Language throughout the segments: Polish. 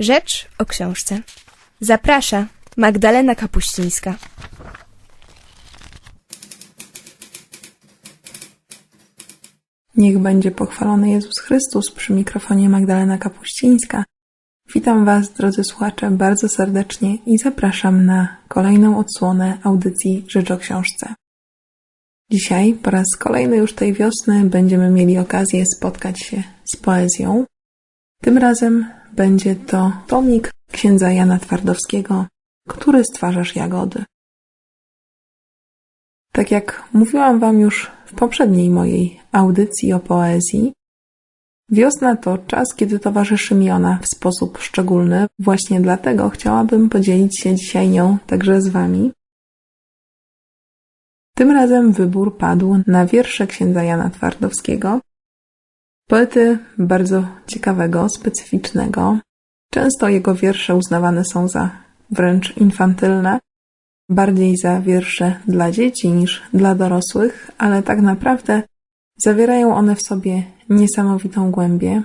Rzecz o książce. Zaprasza Magdalena Kapuścińska. Niech będzie pochwalony Jezus Chrystus przy mikrofonie Magdalena Kapuścińska. Witam Was, drodzy słuchacze, bardzo serdecznie i zapraszam na kolejną odsłonę audycji Rzecz o Książce. Dzisiaj, po raz kolejny już tej wiosny, będziemy mieli okazję spotkać się z poezją. Tym razem będzie to tomik księdza Jana Twardowskiego, który stwarzasz jagody. Tak jak mówiłam Wam już w poprzedniej mojej audycji o poezji, wiosna to czas, kiedy towarzyszy mi ona w sposób szczególny. Właśnie dlatego chciałabym podzielić się dzisiaj nią także z Wami. Tym razem wybór padł na wiersze księdza Jana Twardowskiego, poety bardzo ciekawego, specyficznego. Często jego wiersze uznawane są za wręcz infantylne, bardziej za wiersze dla dzieci niż dla dorosłych, ale tak naprawdę zawierają one w sobie niesamowitą głębię.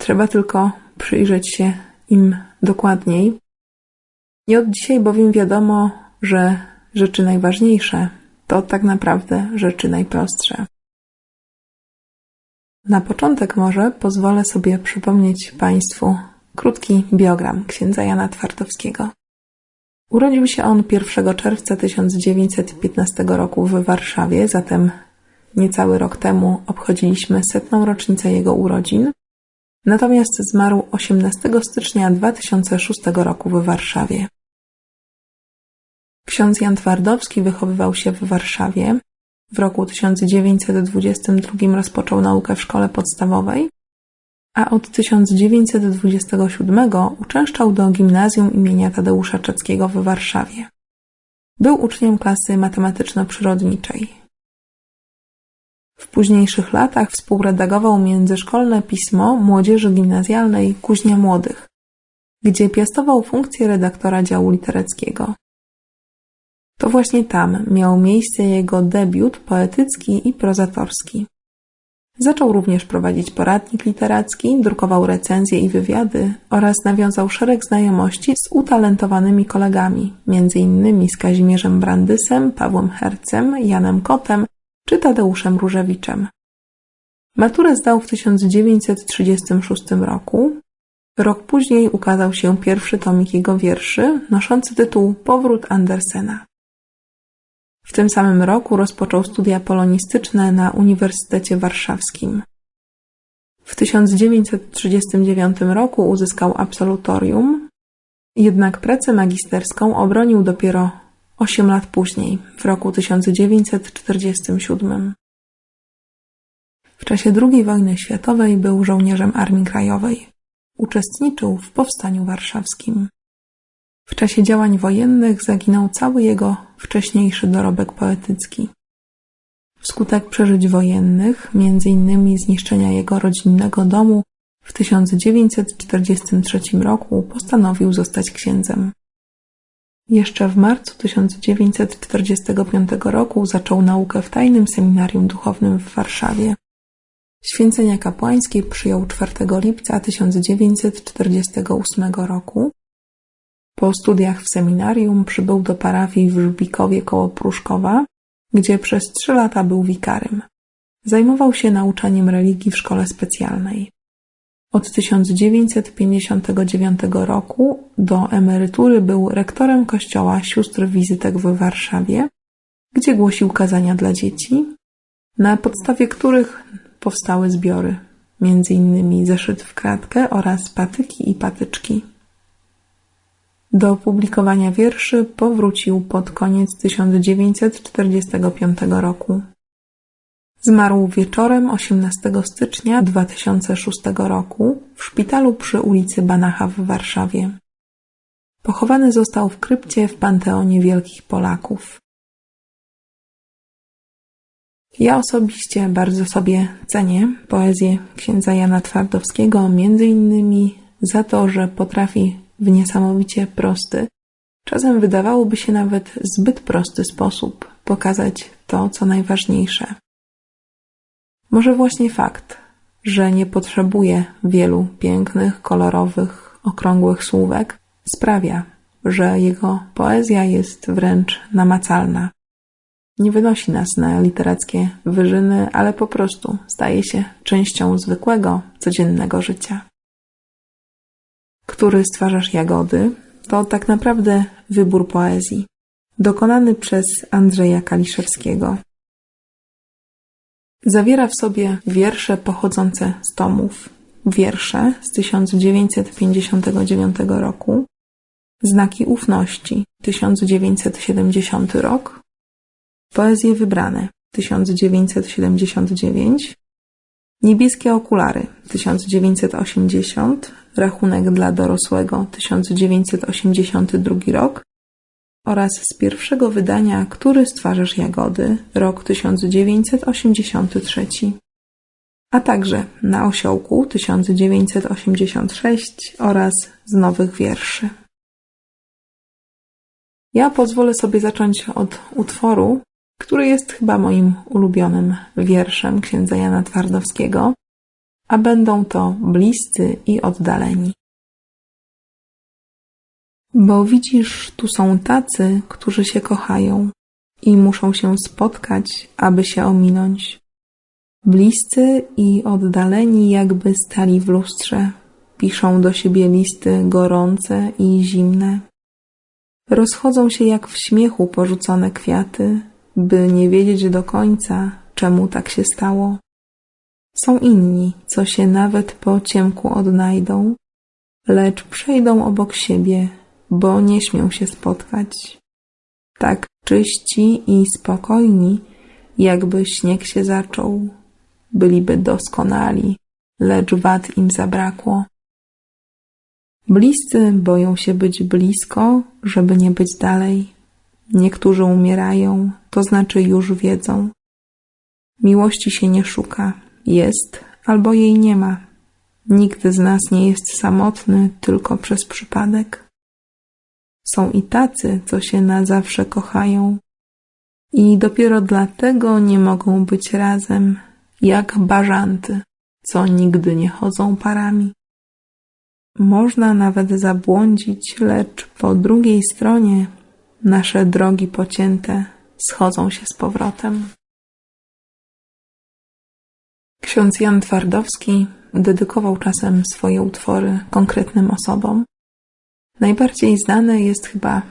Trzeba tylko przyjrzeć się im dokładniej. Nie od dzisiaj bowiem wiadomo, że rzeczy najważniejsze to tak naprawdę rzeczy najprostsze. Na początek może pozwolę sobie przypomnieć Państwu krótki biogram księdza Jana Twardowskiego. Urodził się on 1 czerwca 1915 roku w Warszawie, zatem niecały rok temu obchodziliśmy setną rocznicę jego urodzin. Natomiast zmarł 18 stycznia 2006 roku w Warszawie. Ksiądz Jan Twardowski wychowywał się w Warszawie. W roku 1922 rozpoczął naukę w szkole podstawowej, a od 1927 uczęszczał do gimnazjum imienia Tadeusza Czackiego w Warszawie. Był uczniem klasy matematyczno-przyrodniczej. W późniejszych latach współredagował międzyszkolne pismo młodzieży gimnazjalnej Kuźnia Młodych, gdzie piastował funkcję redaktora działu litereckiego. To właśnie tam miał miejsce jego debiut poetycki i prozatorski. Zaczął również prowadzić poradnik literacki, drukował recenzje i wywiady oraz nawiązał szereg znajomości z utalentowanymi kolegami, m.in. z Kazimierzem Brandysem, Pawłem Hercem, Janem Kotem czy Tadeuszem Różewiczem. Maturę zdał w 1936 roku. Rok później ukazał się pierwszy tomik jego wierszy, noszący tytuł Powrót Andersena. W tym samym roku rozpoczął studia polonistyczne na Uniwersytecie Warszawskim. W 1939 roku uzyskał absolutorium, jednak pracę magisterską obronił dopiero 8 lat później, w roku 1947. W czasie II wojny światowej był żołnierzem Armii Krajowej. Uczestniczył w Powstaniu Warszawskim. W czasie działań wojennych zaginął cały jego wcześniejszy dorobek poetycki. Wskutek przeżyć wojennych, między innymi zniszczenia jego rodzinnego domu, w 1943 roku postanowił zostać księdzem. Jeszcze w marcu 1945 roku zaczął naukę w tajnym seminarium duchownym w Warszawie. Święcenia kapłańskie przyjął 4 lipca 1948 roku po studiach w seminarium przybył do parafii w Żbikowie koło Pruszkowa, gdzie przez trzy lata był wikarym. Zajmował się nauczaniem religii w szkole specjalnej. Od 1959 roku do emerytury był rektorem kościoła sióstr wizytek w Warszawie, gdzie głosił kazania dla dzieci, na podstawie których powstały zbiory, m.in. zeszyt w kratkę oraz patyki i patyczki. Do opublikowania wierszy powrócił pod koniec 1945 roku. Zmarł wieczorem 18 stycznia 2006 roku w szpitalu przy ulicy Banacha w Warszawie. Pochowany został w krypcie w Panteonie Wielkich Polaków. Ja osobiście bardzo sobie cenię poezję księdza Jana Twardowskiego, między innymi za to, że potrafi w niesamowicie prosty, czasem wydawałoby się nawet zbyt prosty sposób pokazać to, co najważniejsze. Może właśnie fakt, że nie potrzebuje wielu pięknych, kolorowych, okrągłych słówek sprawia, że jego poezja jest wręcz namacalna. Nie wynosi nas na literackie wyżyny, ale po prostu staje się częścią zwykłego, codziennego życia. Który stwarzasz jagody to tak naprawdę wybór poezji, dokonany przez Andrzeja Kaliszewskiego. Zawiera w sobie wiersze pochodzące z tomów, wiersze z 1959 roku, znaki ufności 1970 rok, poezje wybrane 1979, niebieskie okulary 1980, rachunek dla dorosłego 1982 rok oraz z pierwszego wydania Który stwarzasz jagody, rok 1983, a także na osiołku 1986 oraz z nowych wierszy. Ja pozwolę sobie zacząć od utworu, który jest chyba moim ulubionym wierszem księdza Jana Twardowskiego, a będą to bliscy i oddaleni. Bo widzisz, tu są tacy, którzy się kochają i muszą się spotkać, aby się ominąć. Bliscy i oddaleni jakby stali w lustrze, piszą do siebie listy gorące i zimne. Rozchodzą się jak w śmiechu porzucone kwiaty, by nie wiedzieć do końca, czemu tak się stało. Są inni, co się nawet po ciemku odnajdą, lecz przejdą obok siebie, bo nie śmią się spotkać. Tak czyści i spokojni, jakby śnieg się zaczął, byliby doskonali, lecz wad im zabrakło. Bliscy boją się być blisko, żeby nie być dalej. Niektórzy umierają, to znaczy już wiedzą. Miłości się nie szuka, jest albo jej nie ma. Nikt z nas nie jest samotny tylko przez przypadek. Są i tacy, co się na zawsze kochają i dopiero dlatego nie mogą być razem, jak bażanty, co nigdy nie chodzą parami. Można nawet zabłądzić, lecz po drugiej stronie nasze drogi pocięte schodzą się z powrotem. Ksiądz Jan Twardowski dedykował czasem swoje utwory konkretnym osobom. Najbardziej znany jest chyba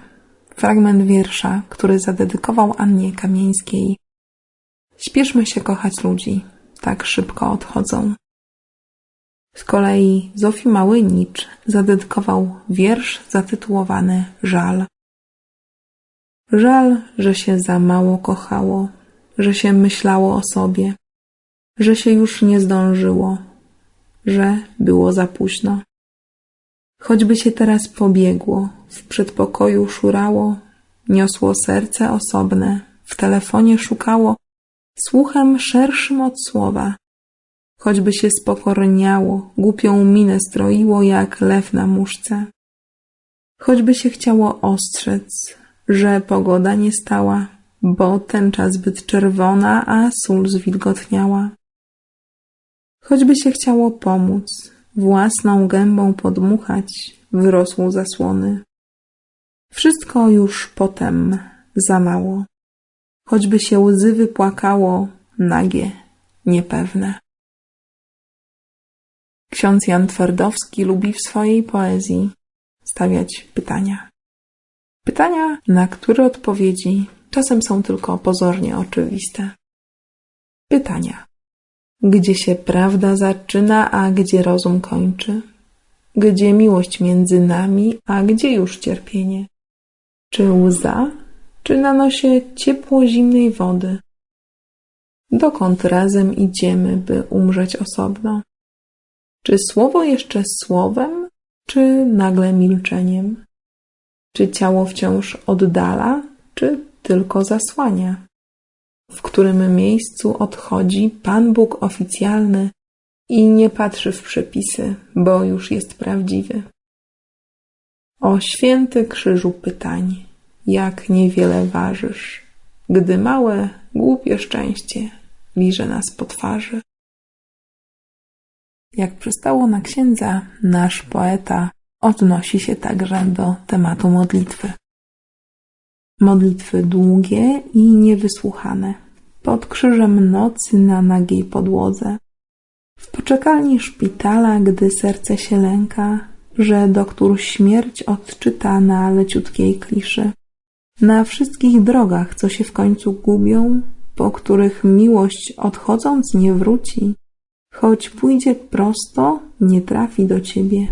fragment wiersza, który zadedykował Annie Kamieńskiej. Śpieszmy się kochać ludzi, tak szybko odchodzą. Z kolei Zofii Małynicz zadedykował wiersz zatytułowany Żal. Żal, że się za mało kochało, że się myślało o sobie, że się już nie zdążyło, że było za późno. Choćby się teraz pobiegło, w przedpokoju szurało, niosło serce osobne, w telefonie szukało, słuchem szerszym od słowa. Choćby się spokorniało, głupią minę stroiło jak lew na muszce. Choćby się chciało ostrzec, że pogoda nie stała, bo tęcza zbyt czerwona, a sól zwilgotniała. Choćby się chciało pomóc, własną gębą podmuchać wyrosłą zasłony. Wszystko już potem za mało. Choćby się łzy wypłakało, nagie, niepewne. Ksiądz Jan Twardowski lubi w swojej poezji stawiać pytania. Pytania, na które odpowiedzi czasem są tylko pozornie oczywiste. Pytania. Gdzie się prawda zaczyna, a gdzie rozum kończy? Gdzie miłość między nami, a gdzie już cierpienie? Czy łza, czy na nosie ciepło zimnej wody? Dokąd razem idziemy, by umrzeć osobno? Czy słowo jeszcze słowem, czy nagle milczeniem? Czy ciało wciąż oddala, czy tylko zasłania? W którym miejscu odchodzi Pan Bóg oficjalny i nie patrzy w przepisy, bo już jest prawdziwy. O święty krzyżu pytań, jak niewiele ważysz, gdy małe, głupie szczęście liże nas po twarzy. Jak przystało na księdza, nasz poeta odnosi się także do tematu modlitwy. Modlitwy długie i niewysłuchane, pod krzyżem nocy na nagiej podłodze, w poczekalni szpitala, gdy serce się lęka, że doktor śmierć odczyta na leciutkiej kliszy, na wszystkich drogach, co się w końcu gubią, po których miłość odchodząc nie wróci, choć pójdzie prosto, nie trafi do ciebie,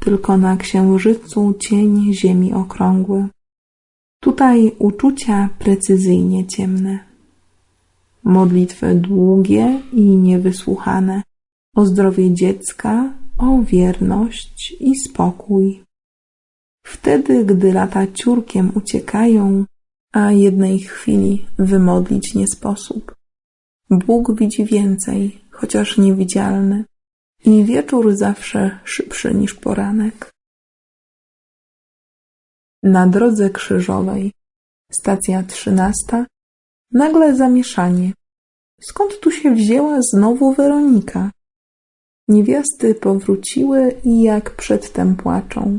tylko na księżycu cień ziemi okrągły. Tutaj uczucia precyzyjnie ciemne. Modlitwy długie i niewysłuchane, o zdrowie dziecka, o wierność i spokój. Wtedy, gdy lata ciurkiem uciekają, a jednej chwili wymodlić nie sposób. Bóg widzi więcej, chociaż niewidzialny, i wieczór zawsze szybszy niż poranek. Na drodze krzyżowej, stacja trzynasta, nagle zamieszanie. Skąd tu się wzięła znowu Weronika? Niewiasty powróciły i jak przedtem płaczą.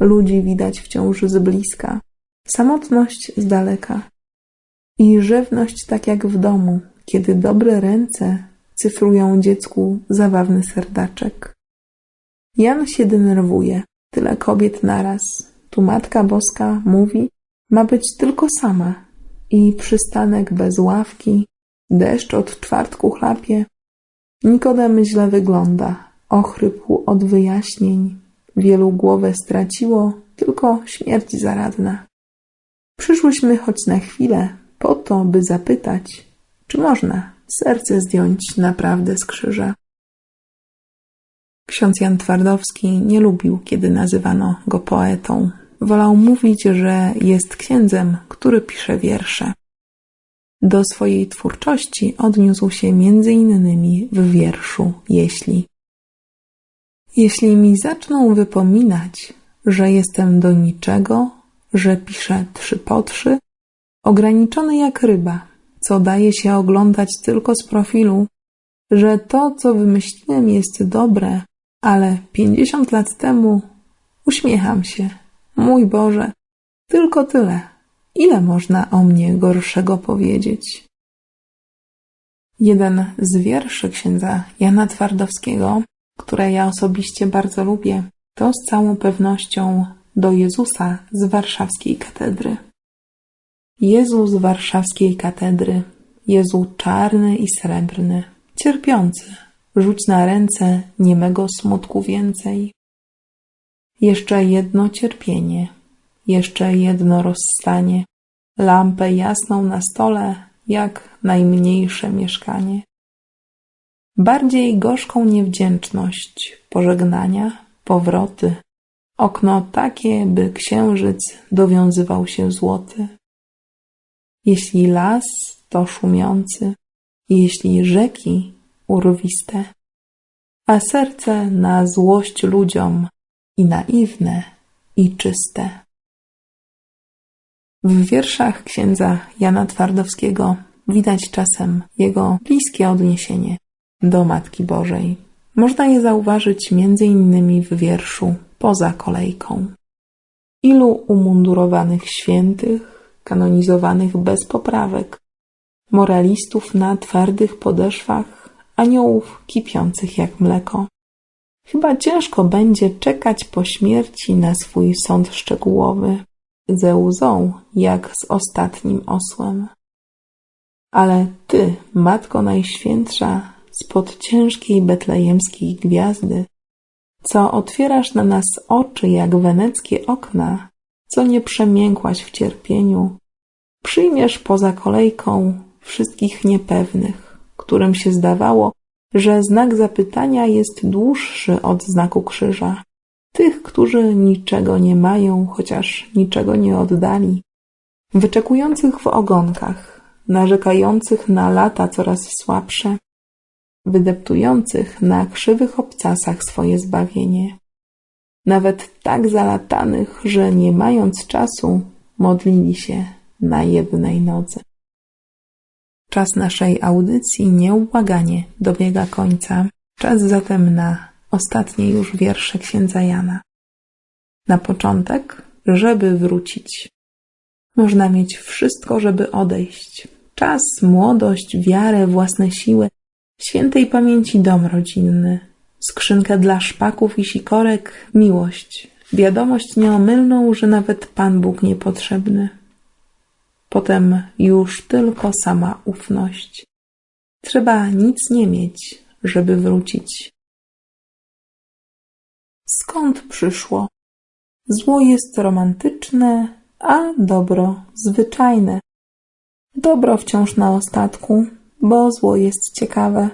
Ludzi widać wciąż z bliska, samotność z daleka. I rzewność tak jak w domu, kiedy dobre ręce cyfrują dziecku zabawny serdaczek. Jan się denerwuje, tyle kobiet naraz. Tu Matka Boska mówi, ma być tylko sama. I przystanek bez ławki, deszcz od czwartku chlapie. Nikodem źle wygląda, ochrypł od wyjaśnień. Wielu głowę straciło, tylko śmierć zaradna. Przyszłyśmy choć na chwilę, po to, by zapytać, czy można serce zdjąć naprawdę z krzyża. Ksiądz Jan Twardowski nie lubił, kiedy nazywano go poetą. Wolał mówić, że jest księdzem, który pisze wiersze. Do swojej twórczości odniósł się między innymi w wierszu Jeśli. Jeśli mi zaczną wypominać, że jestem do niczego, że piszę trzy po trzy, ograniczony jak ryba, co daje się oglądać tylko z profilu, że to, co wymyśliłem, jest dobre, ale pięćdziesiąt lat temu uśmiecham się. Mój Boże, tylko tyle. Ile można o mnie gorszego powiedzieć? Jeden z wierszy księdza Jana Twardowskiego, które ja osobiście bardzo lubię, to z całą pewnością do Jezusa z warszawskiej katedry. Jezu z warszawskiej katedry, Jezu czarny i srebrny, cierpiący, rzuć na ręce niemego smutku więcej. Jeszcze jedno cierpienie, jeszcze jedno rozstanie, lampę jasną na stole, jak najmniejsze mieszkanie. Bardziej gorzką niewdzięczność, pożegnania, powroty, okno takie, by księżyc dowiązywał się złoty. Jeśli las, to szumiący, jeśli rzeki, urwiste, a serce na złość ludziom i naiwne, i czyste. W wierszach księdza Jana Twardowskiego widać czasem jego bliskie odniesienie do Matki Bożej. Można je zauważyć między innymi w wierszu Poza kolejką. Ilu umundurowanych świętych, kanonizowanych bez poprawek, moralistów na twardych podeszwach, aniołów kipiących jak mleko. Chyba ciężko będzie czekać po śmierci na swój sąd szczegółowy, ze łzą jak z ostatnim osłem. Ale Ty, Matko Najświętsza, spod ciężkiej betlejemskiej gwiazdy, co otwierasz na nas oczy jak weneckie okna, co nie przemiękłaś w cierpieniu, przyjmiesz poza kolejką wszystkich niepewnych, którym się zdawało, że znak zapytania jest dłuższy od znaku krzyża, tych, którzy niczego nie mają, chociaż niczego nie oddali, wyczekujących w ogonkach, narzekających na lata coraz słabsze, wydeptujących na krzywych obcasach swoje zbawienie, nawet tak zalatanych, że nie mając czasu, modlili się na jednej nodze. Czas naszej audycji nieubłaganie dobiega końca. Czas zatem na ostatnie już wiersze księdza Jana. Na początek, żeby wrócić. Można mieć wszystko, żeby odejść. Czas, młodość, wiarę, własne siły, świętej pamięci dom rodzinny, skrzynkę dla szpaków i sikorek, miłość, wiadomość nieomylną, że nawet Pan Bóg niepotrzebny. Potem już tylko sama ufność. Trzeba nic nie mieć, żeby wrócić. Skąd przyszło? Zło jest romantyczne, a dobro zwyczajne. Dobro wciąż na ostatku, bo zło jest ciekawe,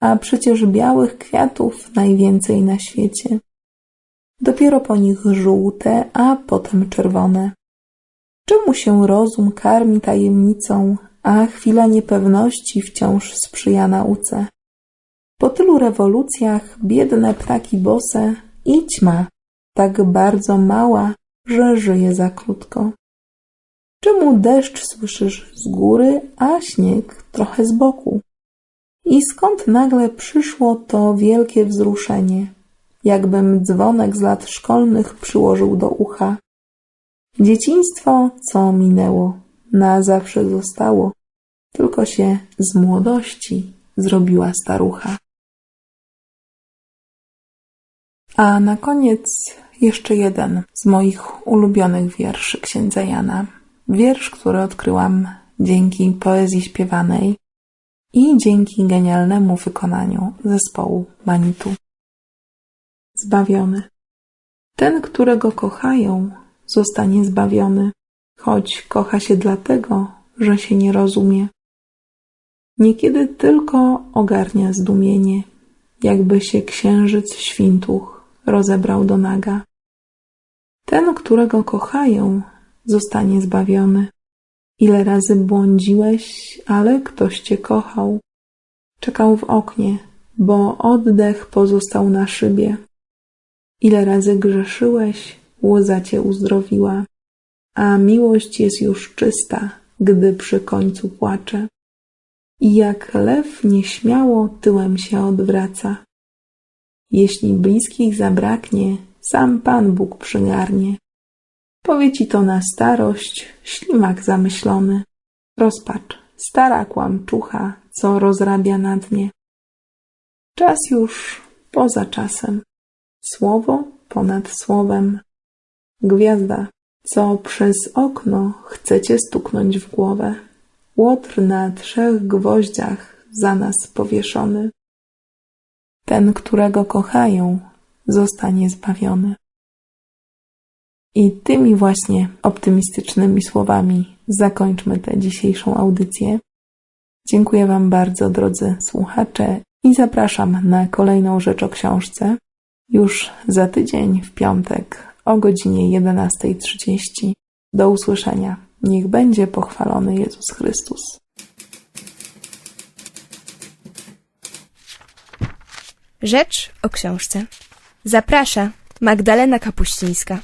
a przecież białych kwiatów najwięcej na świecie. Dopiero po nich żółte, a potem czerwone. Czemu się rozum karmi tajemnicą, a chwila niepewności wciąż sprzyja nauce? Po tylu rewolucjach biedne ptaki bose i ćma, tak bardzo mała, że żyje za krótko. Czemu deszcz słyszysz z góry, a śnieg trochę z boku? I skąd nagle przyszło to wielkie wzruszenie, jakbym dzwonek z lat szkolnych przyłożył do ucha? Dzieciństwo, co minęło, na zawsze zostało, tylko się z młodości zrobiła starucha. A na koniec jeszcze jeden z moich ulubionych wierszy księdza Jana. Wiersz, który odkryłam dzięki poezji śpiewanej i dzięki genialnemu wykonaniu zespołu Manitu. Zbawiony. Ten, którego kochają, zostanie zbawiony, choć kocha się dlatego, że się nie rozumie. Niekiedy tylko ogarnia zdumienie, jakby się księżyc świntuch rozebrał do naga. Ten, którego kochają, zostanie zbawiony. Ile razy błądziłeś, ale ktoś cię kochał. Czekał w oknie, bo oddech pozostał na szybie. Ile razy grzeszyłeś, łza cię uzdrowiła, a miłość jest już czysta, gdy przy końcu płacze. I jak lew nieśmiało tyłem się odwraca. Jeśli bliskich zabraknie, sam Pan Bóg przygarnie. Powie ci to na starość, ślimak zamyślony. Rozpacz, stara kłamczucha, co rozrabia na dnie. Czas już poza czasem, słowo ponad słowem. Gwiazda, co przez okno chcecie stuknąć w głowę. Łotr na trzech gwoździach za nas powieszony. Ten, którego kochają, zostanie zbawiony. I tymi właśnie optymistycznymi słowami zakończmy tę dzisiejszą audycję. Dziękuję Wam bardzo, drodzy słuchacze, i zapraszam na kolejną rzecz o książce już za tydzień w piątek o godzinie 11.30. Do usłyszenia. Niech będzie pochwalony Jezus Chrystus. Rzecz o książce. Zaprasza Magdalena Kapuścińska.